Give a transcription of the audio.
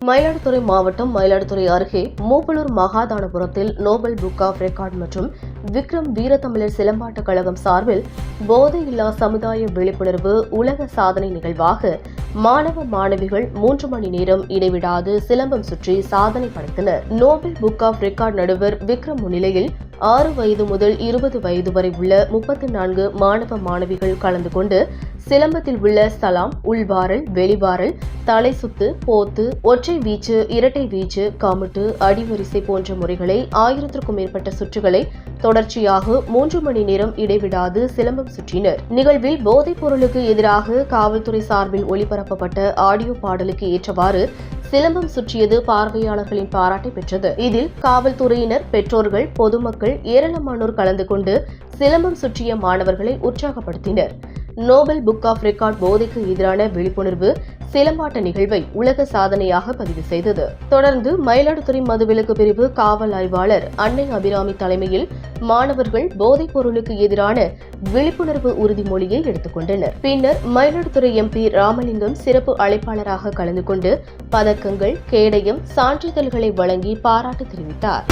மயிலாடுதுறை மாவட்டம் மயிலாடுதுறை அருகே மூவலூர் மகாதானபுரத்தில் நோபல் புக் ஆஃப் ரெக்கார்ட் மற்றும் விக்ரம் வீரத்தமிழர் சிலம்பாட்டக் கழகம் சார்பில் போதையில்லா சமுதாய விழிப்புணர்வு உலக சாதனை நிகழ்வாக மாணவ மாணவிகள் மூன்று மணி நேரம் இடைவிடாது சிலம்பம் சுற்றி சாதனை படைத்தனர். நோபல் புக் ஆஃப் ரெக்கார்ட் நடுவர் விக்ரம் முன்னிலையில் ஆறு வயது முதல் இருபது வயது வரை உள்ள முப்பத்தி நான்கு மாணவ மாணவிகள் கலந்து கொண்டு சிலம்பத்தில் உள்ள சலாம் உள்வாரல் வெளிவாரல் தலை சுத்து போத்து ஒற்றை வீச்சு இரட்டை வீச்சு காமுட்டு அடிவரிசை போன்ற முறைகளை ஆயிரத்திற்கும் மேற்பட்ட சுற்றுகளை தொடர்ச்சியாக மூன்று மணி நேரம் இடைவிடாது சிலம்பம் சுற்றினர். நிகழ்வில் போதைப் பொருளுக்கு எதிராக காவல்துறை சார்பில் ஒளிபரப்பப்பட்ட ஆடியோ பாடலுக்கு ஏற்றவாறு சிலம்பம் சுற்றியது பார்வையாளர்களின் பாராட்டை பெற்றது. இதில் காவல்துறையினர் பெற்றோர்கள் பொதுமக்கள் ஏராளமானோர் கலந்து கொண்டு சிலம்பம் சுற்றிய மாணவர்களை உற்சாகப்படுத்தினர். நோபல் புக் ஆஃப் ரெக்கார்ட் போதைக்கு எதிரான விழிப்புணர்வு சிலம்பாட்ட நிகழ்வை உலக சாதனையாக பதிவு செய்தது. தொடர்ந்து மயிலாடுதுறை மதுவிலக்கு பிரிவு காவல் ஆய்வாளர் அன்னை அபிராமி தலைமையில் மாணவர்கள் போதைப் பொருளுக்கு எதிரான விழிப்புணர்வு உறுதிமொழியை எடுத்துக்கொண்டனர் பின்னர் மயிலாடுதுறை எம்பி ராமலிங்கம் சிறப்பு அழைப்பாளராக கலந்து கொண்டு பதக்கங்கள் கேடயம் சான்றிதழ்களை வழங்கி பாராட்டு தெரிவித்தார்.